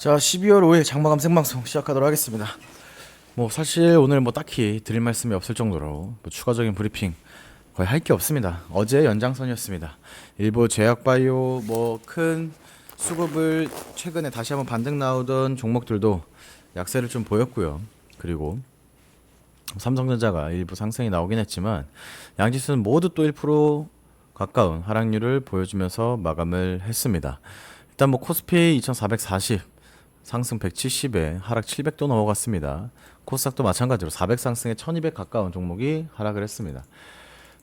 자, 12월 5일 장마감 생방송 시작하도록 하겠습니다. 뭐 사실 오늘 뭐 딱히 드릴 말씀이 없을 정도로 뭐 추가적인 브리핑 거의 할 게 없습니다. 어제 연장선이었습니다. 일부 제약바이오 뭐 큰 수급을 최근에 다시 한번 반등 나오던 종목들도 약세를 좀 보였고요. 그리고 삼성전자가 일부 상승이 나오긴 했지만 양지수는 모두 또 1% 가까운 하락률을 보여주면서 마감을 했습니다. 일단 뭐 코스피 2440 상승 170에 하락 700도 넘어갔습니다. 코스닥도 마찬가지로 400 상승에 1200 가까운 종목이 하락을 했습니다.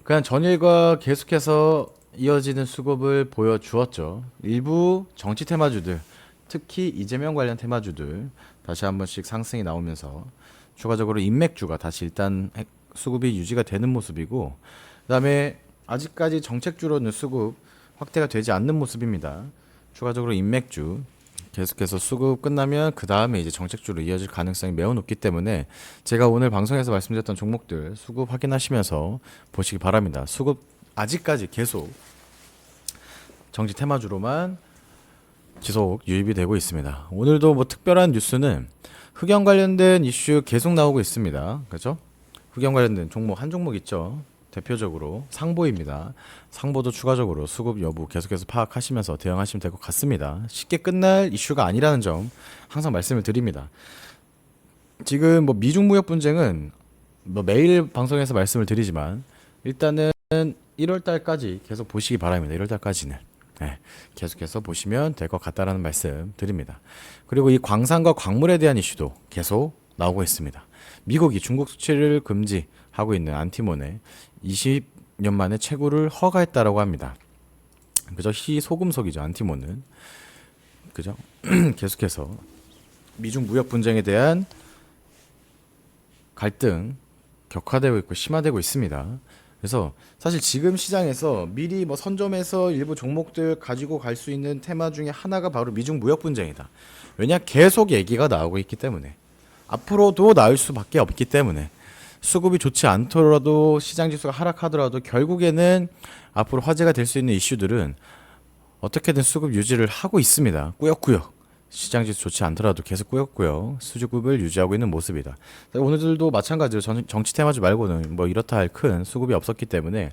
그냥 전일과 계속해서 이어지는 수급을 보여주었죠. 일부 정치 테마주들, 특히 이재명 관련 테마주들 다시 한 번씩 상승이 나오면서 추가적으로 인맥주가 다시 일단 핵- 수급이 유지가 되는 모습이고 그다음에 아직까지 정책주로는 수급 확대가 되지 않는 모습입니다. 추가적으로 인맥주 계속해서 수급 끝나면 그 다음에 이제 정책주로 이어질 가능성이 매우 높기 때문에 제가 오늘 방송에서 말씀드렸던 종목들 수급 확인하시면서 보시기 바랍니다. 수급 아직까지 계속 정치 테마주로만 지속 유입이 되고 있습니다. 오늘도 뭐 특별한 뉴스는 흑연 관련된 이슈 계속 나오고 있습니다. 그렇죠? 흑연 관련된 종목 한 종목 있죠. 대표적으로 상보입니다. 상보도 추가적으로 수급 여부 계속해서 파악하시면서 대응하시면 될 것 같습니다. 쉽게 끝날 이슈가 아니라는 점 항상 말씀을 드립니다. 지금 뭐 미중 무역 분쟁은 뭐 매일 방송에서 말씀을 드리지만 일단은 1월 달까지 계속 보시기 바랍니다. 1월 달까지는. 네, 계속해서 보시면 될 것 같다라는 말씀 드립니다. 그리고 이 광산과 광물에 대한 이슈도 계속 나오고 있습니다. 미국이 중국 수출을 금지 하고 있는 안티몬에 20년 만에 채굴을 허가했다라고 합니다. 그죠? 희 소금속이죠. 안티몬은. 그죠? 계속해서 미중 무역 분쟁에 대한 갈등 격화되고 있고 심화되고 있습니다. 그래서 사실 지금 시장에서 미리 뭐 선점해서 일부 종목들 가지고 갈 수 있는 테마 중에 하나가 바로 미중 무역 분쟁이다. 왜냐 계속 얘기가 나오고 있기 때문에 앞으로도 나올 수밖에 없기 때문에 수급이 좋지 않더라도 시장 지수가 하락하더라도 결국에는 앞으로 화제가 될 수 있는 이슈들은 어떻게든 수급 유지를 하고 있습니다. 꾸역꾸역. 시장 지수 좋지 않더라도 계속 꾸역꾸역 수급을 유지하고 있는 모습이다. 오늘들도 마찬가지로 전- 정치 테마주 말고는 뭐 이렇다 할 큰 수급이 없었기 때문에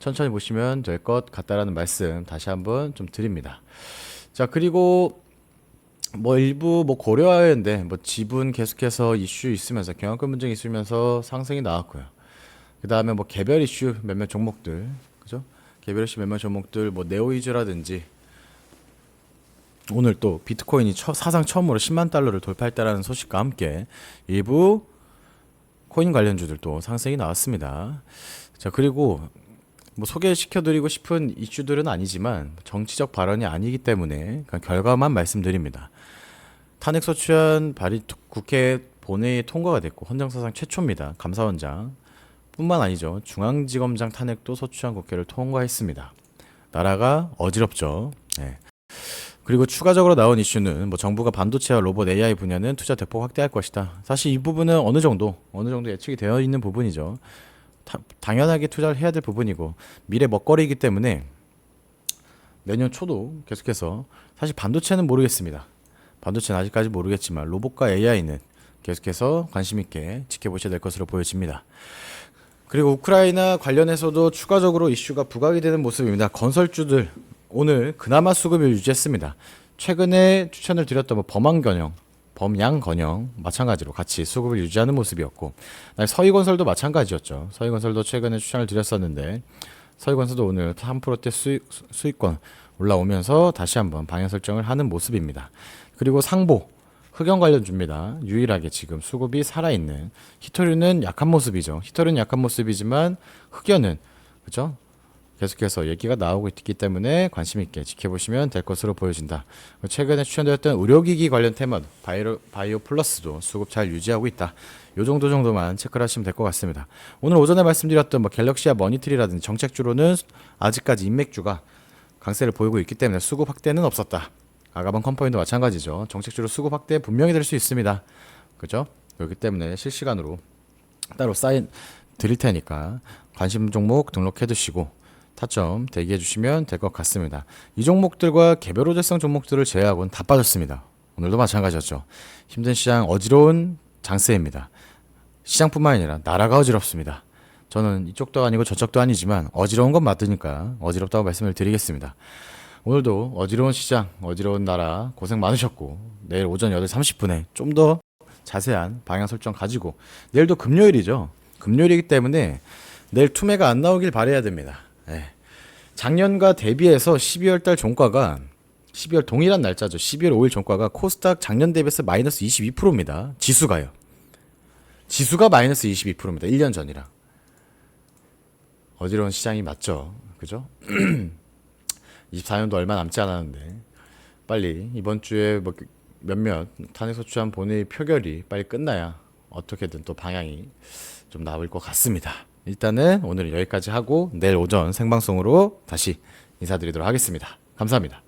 천천히 보시면 될 것 같다라는 말씀 다시 한번 좀 드립니다. 자 그리고 뭐 일부 뭐 고려하였는데 뭐 지분 계속해서 이슈 있으면서 경영권 분쟁 있으면서 상승이 나왔고요. 그 다음에 뭐 개별 이슈 몇몇 종목들 그죠? 개별 이슈 몇몇 종목들 뭐 네오이즈라든지 오늘 또 비트코인이 처- 사상 처음으로 10만 달러를 돌파했다라는 소식과 함께 일부 코인 관련주들도 상승이 나왔습니다. 자 그리고 뭐 소개시켜드리고 싶은 이슈들은 아니지만 정치적 발언이 아니기 때문에 그냥 결과만 말씀드립니다. 탄핵소추안 발의 투- 국회 본회의에 통과가 됐고 헌정사상 최초입니다. 감사원장 뿐만 아니죠. 중앙지검장 탄핵도 소추안 국회를 통과했습니다. 나라가 어지럽죠. 네. 그리고 추가적으로 나온 이슈는 뭐 정부가 반도체와 로봇 AI 분야는 투자 대폭 확대할 것이다. 사실 이 부분은 어느 정도 어느 정도 예측이 되어 있는 부분이죠. 다- 당연하게 투자를 해야 될 부분이고 미래 먹거리이기 때문에 내년 초도 계속해서 사실 반도체는 모르겠습니다. 반도체는 아직까지 모르겠지만 로봇과 AI는 계속해서 관심 있게 지켜보셔야 될 것으로 보여집니다. 그리고 우크라이나 관련해서도 추가적으로 이슈가 부각이 되는 모습입니다. 건설주들 오늘 그나마 수급을 유지했습니다. 최근에 추천을 드렸던 뭐 범안건영, 범양건영 마찬가지로 같이 수급을 유지하는 모습이었고 서희건설도 마찬가지였죠. 서희건설도 최근에 추천을 드렸었는데 서희건설도 오늘 3%대 수익, 수익권 올라오면서 다시 한번 방향 설정을 하는 모습입니다. 그리고 상보 흑연 관련주입니다. 유일하게 지금 수급이 살아있는 히토류는 약한 모습이죠. 히토류는 약한 모습이지만 흑연은 그죠? 계속해서 얘기가 나오고 있기 때문에 관심 있게 지켜보시면 될 것으로 보여진다. 최근에 추천되었던 의료기기 관련 테마 바이오, 바이오 플러스도 수급 잘 유지하고 있다. 요 정도 정도만 체크를 하시면 될 것 같습니다. 오늘 오전에 말씀드렸던 뭐 갤럭시와 머니트리라든지 정책주로는 아직까지 인맥주가 강세를 보이고 있기 때문에 수급 확대는 없었다. 아가방 컴퍼니도 마찬가지죠. 정책주로 수급 확대 분명히 될 수 있습니다. 그죠? 그렇기 때문에 실시간으로 따로 사인 드릴 테니까 관심 종목 등록해 두시고 타점 대기해 주시면 될 것 같습니다. 이 종목들과 개별 호재성 종목들을 제외하고는 다 빠졌습니다. 오늘도 마찬가지였죠. 힘든 시장, 어지러운 장세입니다. 시장뿐만 아니라 나라가 어지럽습니다. 저는 이쪽도 아니고 저쪽도 아니지만 어지러운 건 맞으니까 어지럽다고 말씀을 드리겠습니다. 오늘도 어지러운 시장, 어지러운 나라 고생 많으셨고 내일 오전 8시 30분에 좀 더 자세한 방향 설정 가지고 내일도 금요일이죠. 금요일이기 때문에 내일 투매가 안 나오길 바래야 됩니다. 예. 작년과 대비해서 12월 달 종가가 12월 동일한 날짜죠. 12월 5일 종가가 코스닥 작년 대비해서 마이너스 22%입니다. 지수가요. 지수가 마이너스 22%입니다. 1년 전이랑. 어지러운 시장이 맞죠. 그죠? 24년도 얼마 남지 않았는데 빨리 이번 주에 뭐 몇몇 탄핵소추안 본회의 표결이 빨리 끝나야 어떻게든 또 방향이 좀 나올 것 같습니다. 일단은 오늘은 여기까지 하고 내일 오전 생방송으로 다시 인사드리도록 하겠습니다. 감사합니다.